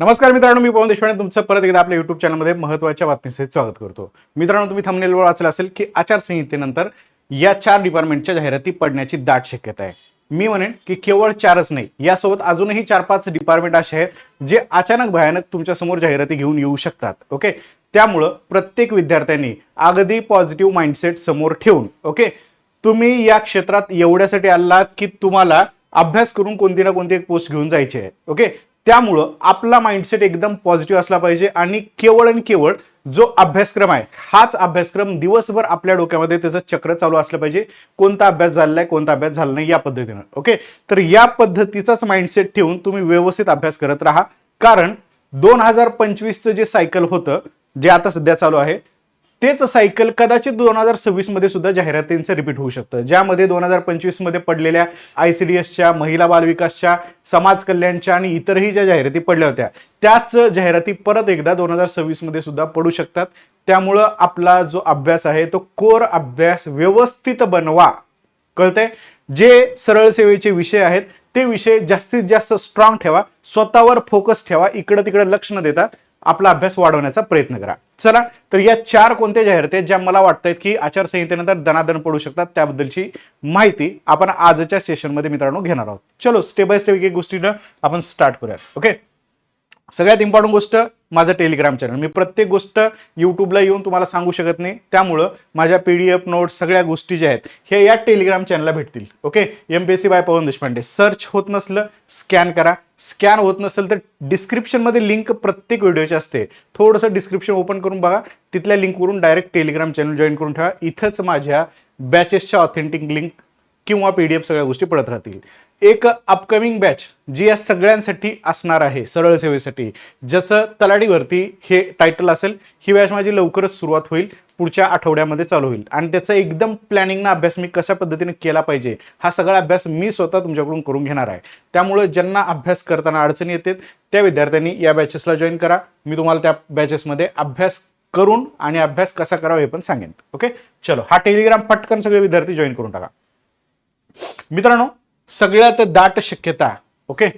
नमस्कार मित्रांनो मी पवन देशपांडे. तुमचं परत एकदा आपल्या युट्यूब चॅनलमध्ये महत्त्वाच्या बातमीचे स्वागत करतो. मित्रांनो तुम्ही थंबनेलवर वाचलं असेल की आचारसंहितेनंतर या चार डिपार्टमेंटच्या जाहिराती पडण्याची दाट शक्यता आहे. मी म्हणेन की केवळ चारच नाही यासोबत अजूनही चार पाच डिपार्टमेंट असे आहेत जे अचानक भयानक तुमच्यासमोर जाहिराती घेऊन येऊ शकतात ओके त्यामुळं प्रत्येक विद्यार्थ्यांनी अगदी पॉझिटिव्ह माइंडसेट समोर ठेवून ओके तुम्ही या क्षेत्रात एवढ्यासाठी आलात की तुम्हाला अभ्यास करून कोणती ना कोणती एक पोस्ट घेऊन जायची आहे ओके त्यामुळं आपला माइंडसेट एकदम पॉझिटिव्ह असला पाहिजे आणि केवळ आणि केवळ जो अभ्यासक्रम आहे हाच अभ्यासक्रम दिवसभर आपल्या डोक्यामध्ये त्याचं चक्र चालू असलं पाहिजे. कोणता अभ्यास झालेला आहे कोणता अभ्यास झाला नाही या पद्धतीनं ओके तर या पद्धतीचाच माइंडसेट ठेवून तुम्ही व्यवस्थित अभ्यास करत राहा. कारण दोन हजार पंचवीसचं जे सायकल होतं जे आता सध्या चालू आहे तेच सायकल कदाचित दोन हजार सव्वीसमध्ये सुद्धा जाहिरातींचं रिपीट होऊ शकतं. ज्यामध्ये दोन हजार पंचवीसमध्ये पडलेल्या आय सी डी एसच्या महिला बालविकासच्या समाज कल्याणच्या आणि इतरही ज्या जाहिराती पडल्या होत्या त्याच जाहिराती परत एकदा दोन हजार सव्वीसमध्ये सुद्धा पडू शकतात. त्यामुळं आपला जो अभ्यास आहे तो कोर अभ्यास व्यवस्थित बनवा. कळतंय? जे सरळ सेवेचे विषय आहेत ते विषय जास्तीत जास्त स्ट्रॉंग ठेवा स्वतःवर फोकस ठेवा इकडं तिकडं लक्ष न देता. आपला अभ्यास वाढवण्याचा प्रयत्न करा. चला तर या चार कोणत्या जाहिराती ज्या मला वाटतात की आचारसंहितेनंतर दनादन पडू शकतात त्याबद्दलची माहिती आपण आजच्या सेशनमध्ये मित्रांनो घेणार आहोत. चलो स्टेप बाय स्टेप एक एक गोष्टीनं आपण स्टार्ट करूयात. ओके सगळ्यात इम्पॉर्टंट गोष्ट माझं टेलिग्राम चॅनल मी प्रत्येक गोष्ट यूट्यूबला येऊन तुम्हाला सांगू शकत नाही. त्यामुळं माझ्या पी डी एफ नोट्स सगळ्या गोष्टी ज्या आहेत हे या टेलिग्राम चॅनलला भेटतील. Okay M P S C by Pawan Deshpande search होत नसलं स्कॅन करा. स्कॅन होत नसेल तर डिस्क्रिप्शनमध्ये लिंक प्रत्येक व्हिडिओची असते. थोडंसं डिस्क्रिप्शन ओपन करून बघा. तिथल्या लिंकवरून डायरेक्ट टेलिग्राम चॅनल जॉईन करून ठेवा. इथंच माझ्या बॅचेसच्या ऑथेंटिक लिंक किंवा पी डी एफ सगळ्या गोष्टी पडत राहतील. एक अपकमिंग बॅच जी या सगळ्यांसाठी असणार आहे सरळ सेवेसाठी ज्याचं तलाडीवरती हे टायटल असेल ही बॅच माझी लवकरच सुरुवात होईल पुढच्या आठवड्यामध्ये चालू होईल. आणि त्याचा एकदम प्लॅनिंगना अभ्यास मी कशा पद्धतीने केला पाहिजे हा सगळा अभ्यास मी स्वतः तुमच्याकडून करून घेणार आहे. त्यामुळे ज्यांना अभ्यास करताना अडचणी येतात त्या विद्यार्थ्यांनी या बॅचेसला जॉईन करा. मी तुम्हाला त्या बॅचेसमध्ये अभ्यास करून आणि अभ्यास कसा करावा हे पण सांगेन. ओके चलो हा टेलिग्राम पटकन सगळे विद्यार्थी जॉईन करून टाका. मित्रांनो सगळ्यात दाट शक्यता ओके?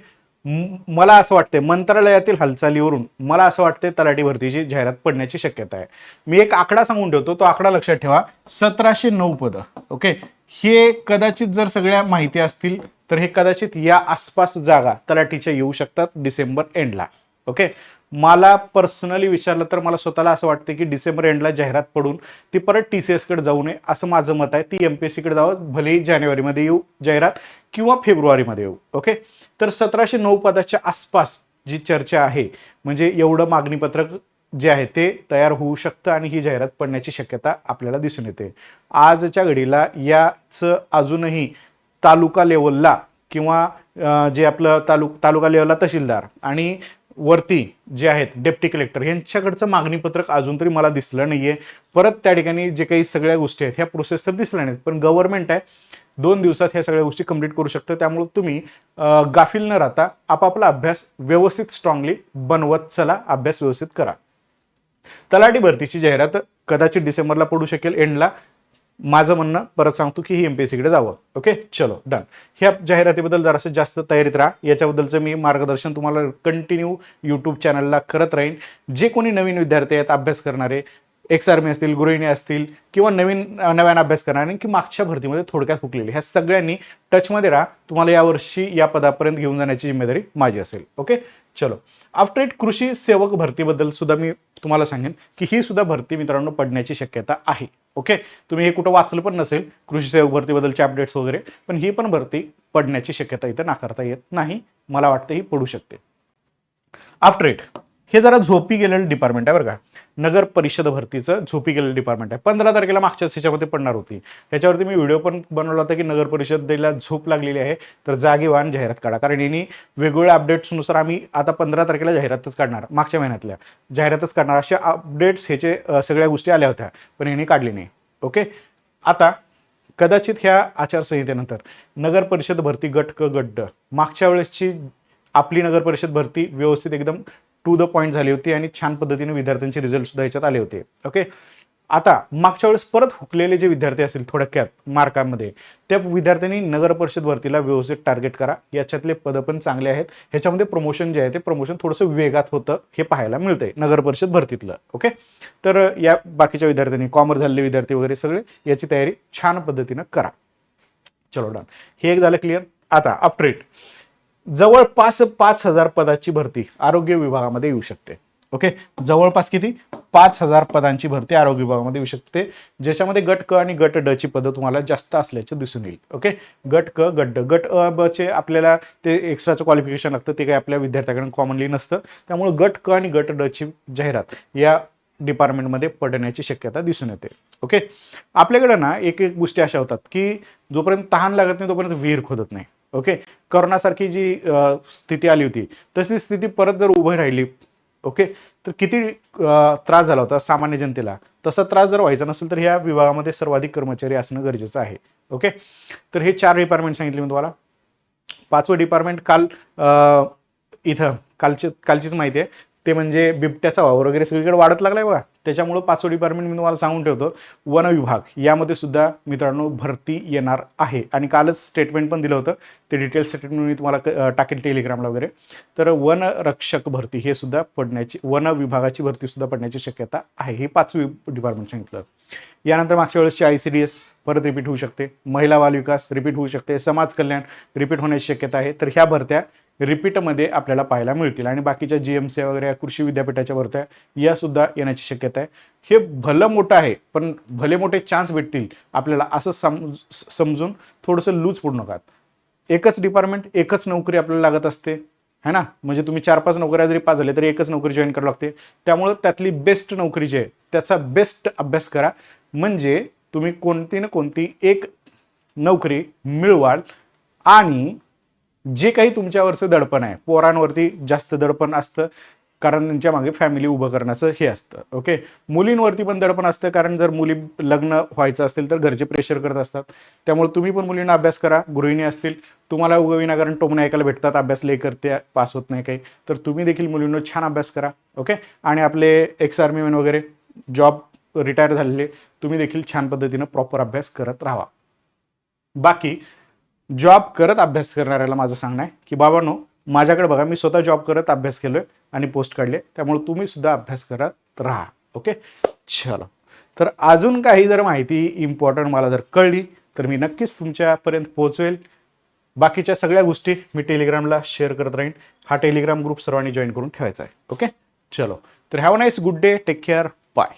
मला असं वाटतंय मंत्रालयातील हालचालीवरून मला असं वाटतंय तलाठी भरतीची जाहिरात पडण्याची शक्यता आहे. मी एक आकडा सांगून ठेवतो तो आकडा लक्षात ठेवा. सतराशे नऊ पदं ओके? हे कदाचित जर सगळ्या माहिती असतील तर हे कदाचित या आसपास जागा तलाठीच्या येऊ शकतात डिसेंबर एंडला ओके? मला पर्सनली विचारलं तर मला स्वतःला असं वाटतं की डिसेंबर एंडला जाहिरात पडून ती परत टी सी एसकडे जाऊ नये असं माझं मत आहे. ती एम पी एस सीकडे जावं भलेही जानेवारीमध्ये येऊ जाहिरात किंवा फेब्रुवारीमध्ये येऊ. ओके तर सतराशे नऊ पदाच्या आसपास जी चर्चा आहे म्हणजे एवढं मागणीपत्रक जे आहे ते तयार होऊ शकतं आणि ही जाहिरात पडण्याची शक्यता आपल्याला दिसून येते. आजच्या घडीला याचं अजूनही तालुका लेवलला किंवा जे आपलं तालुक तालुका लेवलला तहसीलदार आणि वरती जे आहेत डेप्टी कलेक्टर यांच्याकडचं मागणीपत्रक अजून तरी मला दिसलं नाहीये. परत त्या ठिकाणी जे काही सगळ्या गोष्टी आहेत ह्या प्रोसेस तर दिसल्या नाहीत पण गव्हर्नमेंट आहे. दोन दिवसात ह्या सगळ्या गोष्टी कंप्लीट करू शकतं. त्यामुळे तुम्ही गाफील न राहता आपापला अभ्यास व्यवस्थित स्ट्रॉंगली बनवत चला. अभ्यास व्यवस्थित करा. तलाठी भरतीची जाहिरात कदाचित डिसेंबरला पडू शकेल एंडला. माझं म्हणणं परत सांगतो की ही एमपीएससीकडे जावं. ओके चलो डन ह्या जाहिरातीबद्दल जरासं जास्त तयारीत राहा. याच्याबद्दलचं मी मार्गदर्शन तुम्हाला कंटिन्यू यूट्यूब चॅनलला करत राहीन. जे कोणी नवीन विद्यार्थी आहेत अभ्यास करणारे एक्स आर्मी असतील गृहिणी असतील किंवा नवीन नव्यानं अभ्यास करणारे की मागच्या भरतीमध्ये थोडक्यात हुकलेले ह्या सगळ्यांनी टचमध्ये राहा. तुम्हाला यावर्षी या पदापर्यंत घेऊन जाण्याची जिम्मेदारी माझी असेल. ओके चलो. आफ्टर इट कृषी सेवक भरतीबद्दल सुद्धा मी तुम्हाला सांगेन की ही सुद्धा भरती मित्रांनो पडण्याची शक्यता आहे. ओके तुम्ही हे कुठं वाचलं पण नसेल कृषी सेवक भरतीबद्दलचे अपडेट्स वगैरे पण ही पण भरती पडण्याची शक्यता इथं नाकारता येत नाही. मला वाटतं ही पडू शकते. आफ्टर इट हे जरा झोपी गेलेलं डिपार्टमेंट आहे बरं का. नगर परिषद भरतीचं झोपी गेलेलं डिपार्टमेंट आहे. पंधरा तारखेला मागच्या ह्याच्यामध्ये पडणार होती. त्याच्यावरती मी व्हिडिओ पण बनवला होता की नगर परिषदेला झोप लागलेली आहे तर जागेवान जाहिरात काढा. कारण यांनी वेगवेगळ्या अपडेट्सनुसार आम्ही आता पंधरा तारखेला जाहिरातच काढणार मागच्या महिन्यातल्या. जाहिरातच काढणार. अशा अपडेट्स ह्याचे सगळ्या गोष्टी आल्या होत्या पण यांनी काढली नाही. ओके? आता कदाचित ह्या आचारसंहितेनंतर नगर परिषद भरती गट क गड्ड. मागच्या वेळेसची आपली नगर परिषद भरती व्यवस्थित एकदम टू द पॉईंट झाली होती आणि छान पद्धतीने विद्यार्थ्यांचे रिझल्ट सुद्धा याच्यात आले होते. ओके आता मागच्या वेळेस परत हुकलेले जे विद्यार्थी असतील थोडक्यात मार्कामध्ये त्या विद्यार्थ्यांनी नगर परिषद भरतीला व्यवस्थित टार्गेट करा. याच्यातले पदं पण चांगले आहेत. ह्याच्यामध्ये प्रमोशन जे आहे ते प्रमोशन थोडंसं वेगात होतं हे पाहायला मिळतंय नगर परिषद भरतीतलं. ओके तर या बाकीच्या विद्यार्थ्यांनी कॉमर्स झालेले विद्यार्थी वगैरे सगळे याची तयारी छान पद्धतीनं करा. चलो डन हे एक झालं क्लिअर आता अपडेट जवळपास पाच हजार पदाची भरती आरोग्य विभागामध्ये येऊ शकते. ओके जवळपास किती? पाच हजार पदांची भरती आरोग्य विभागामध्ये येऊ शकते. ज्याच्यामध्ये गट क आणि गट ड ची पदं तुम्हाला जास्त असल्याचे दिसून येईल. ओके गट क गट ड. गट अ ब चे आपल्याला ते एक्स्ट्राचं क्वालिफिकेशन लागतं. ते काही आपल्या विद्यार्थ्याकडे कॉमनली नसतं. त्यामुळे गट क आणि गट ड ची जाहिरात या डिपार्टमेंटमध्ये पडण्याची शक्यता दिसून येते. ओके आपल्याकडे ना एक एक गोष्टी अशा होतात की जोपर्यंत तहान लागत नाही तोपर्यंत विहीर खोदत नाही. ओके? करोनासारखी जी स्थिती आली होती तशी स्थिती परत जर उभी राहिली ओके? तर किती त्रास झाला होता सामान्य जनतेला? तसा त्रास जर व्हायचा नसेल तर ह्या विभागामध्ये सर्वाधिक कर्मचारी असणं गरजेचं आहे ओके? तर हे चार डिपार्टमेंट सांगितले मी तुम्हाला. पाचवं डिपार्टमेंट काल इथं कालची कालचीच माहिती आहे. ते म्हणजे बिबट्याचा वावर वगैरे सगळीकडे वाढत लागलाय बघा. त्याच्यामुळं पाचवं डिपार्टमेंट मी तुम्हाला सांगून ठेवतो. वन विभाग यामध्ये सुद्धा मित्रांनो भरती येणार आहे. आणि कालच स्टेटमेंट पण दिलं होतं. ते डिटेल स्टेटमेंट मी तुम्हाला क- टाकेल टेलिग्रामला वगैरे. तर वन रक्षक भरती हे सुद्धा पडण्याची वन विभागाची भरती सुद्धा पडण्याची शक्यता आहे. हे पाचवी डिपार्टमेंट सांगितलं. यानंतर मागच्या वेळेसची आय सी डी एस परत रिपीट होऊ शकते. महिला बाल विकास रिपीट होऊ शकते. समाज कल्याण रिपीट होण्याची शक्यता आहे. तर ह्या भरत्या रिपीटमध्ये आपल्याला पाहायला मिळतील. आणि बाकीच्या जी एम सी वगैरे कृषी विद्यापीठाच्या वरत्या यासुद्धा येण्याची शक्यता आहे. हे भलं मोठं आहे पण भले मोठे चान्स भेटतील आपल्याला असं सम समजून थोडंसं लूज पडू नका. एकच डिपार्टमेंट एकच नोकरी आपल्याला लागत असते. है ना? म्हणजे तुम्ही चार पाच नोकऱ्या जरी पाच झाले तरी एकच नोकरी जॉईन करावी लागते. त्यामुळं त्यातली बेस्ट नोकरी जी आहे त्याचा बेस्ट अभ्यास करा. म्हणजे तुम्ही कोणती ना कोणती एक नोकरी मिळवाल आणि जे काही तुमच्यावरचं दडपण आहे पोरांवरती जास्त दडपण असतं कारण त्यांच्या मागे फॅमिली उभं करण्याचं हे असतं ओके मुलींवरती पण दडपण असतं कारण जर मुली लग्न व्हायचं असेल तर घरचे प्रेशर करत असतात. त्यामुळे तुम्ही पण मुलींना अभ्यास करा गृहिणी असतील तुम्हाला उगं विनाकारण टोमणे ऐकायला भेटतात अभ्यास लय करते पास होत नाही काही. तर तुम्ही देखील मुलींना छान अभ्यास करा ओके आणि आपले एक्स आर्मीमॅन वगैरे जॉब रिटायर झालेले तुम्ही देखील छान पद्धतीनं प्रॉपर अभ्यास करत राहा. बाकी जॉब करत अभ्यास करणाऱ्याला माझं सांगणं आहे की बाबांनो माझ्याकडे बघा मी स्वतः जॉब करत अभ्यास केलोय आणि पोस्ट काढले त्यामुळे तुम्ही सुद्धा अभ्यास करत राहा ओके? चलो. तर अजून काही जर माहिती इम्पॉर्टंट मला जर कळली तर मी नक्कीच तुमच्यापर्यंत पोहोचवेल. बाकीच्या सगळ्या गोष्टी मी टेलिग्रामला शेअर करत राहीन. हा टेलिग्राम ग्रुप सर्वांनी जॉईन करून ठेवायचा आहे ओके? चलो. तर have nice good day take care bye